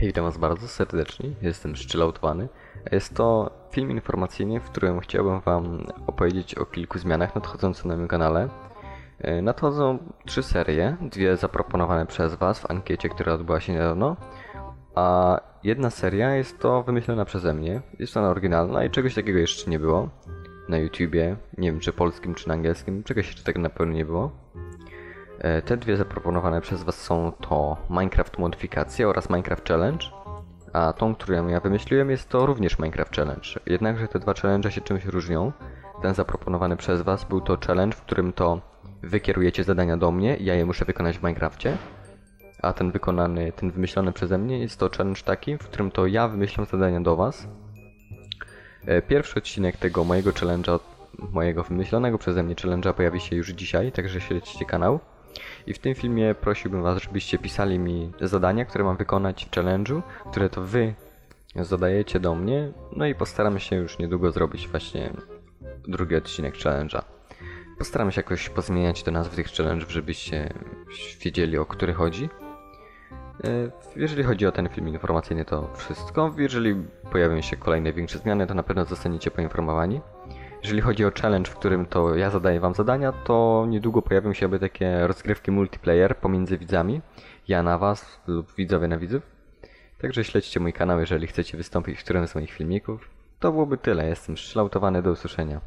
Witam was bardzo serdecznie, jestem Szczelautwany. Jest to film informacyjny, w którym chciałbym wam opowiedzieć o kilku zmianach nadchodzących na moim kanale. E, Nadchodzą trzy serie, dwie zaproponowane przez was w ankiecie, która odbyła się niedawno, a jedna seria jest to wymyślona przeze mnie. Jest ona oryginalna i czegoś takiego jeszcze nie było na YouTubie, nie wiem czy polskim czy na angielskim, czegoś jeszcze tak na pewno nie było. E, Te dwie zaproponowane przez Was są to Minecraft Modyfikacja oraz Minecraft Challenge, a tą, którą ja wymyśliłem jest to również Minecraft Challenge. Jednakże te dwa challenge się czymś różnią. Ten zaproponowany przez Was był to challenge, w którym to Wy kierujecie zadania do mnie ja je muszę wykonać w Minecrafcie. A ten wykonany, ten wymyślony przeze mnie jest to challenge taki, w którym to ja wymyślam zadania do Was. E, Pierwszy odcinek tego mojego challenge'a, mojego wymyślonego przeze mnie challenge'a pojawi się już dzisiaj, także śledźcie kanał. I w tym filmie prosiłbym Was, żebyście pisali mi zadania, które mam wykonać w challenge'u, które to Wy zadajecie do mnie, no i postaramy się już niedługo zrobić właśnie drugi odcinek challenge'a. Postaram się jakoś pozmieniać te nazwy tych challenge'ów, żebyście wiedzieli o który chodzi. E, Jeżeli chodzi o ten film informacyjny, to wszystko. Jeżeli pojawią się kolejne większe zmiany, to na pewno zostaniecie poinformowani. Jeżeli chodzi o challenge, w którym to ja zadaję wam zadania, to niedługo pojawią się takie rozgrywki multiplayer pomiędzy widzami. Ja na was lub widzowie na widzów. Także śledźcie mój kanał, jeżeli chcecie wystąpić w którymś z moich filmików. To byłoby tyle. Jestem szlautowany do usłyszenia.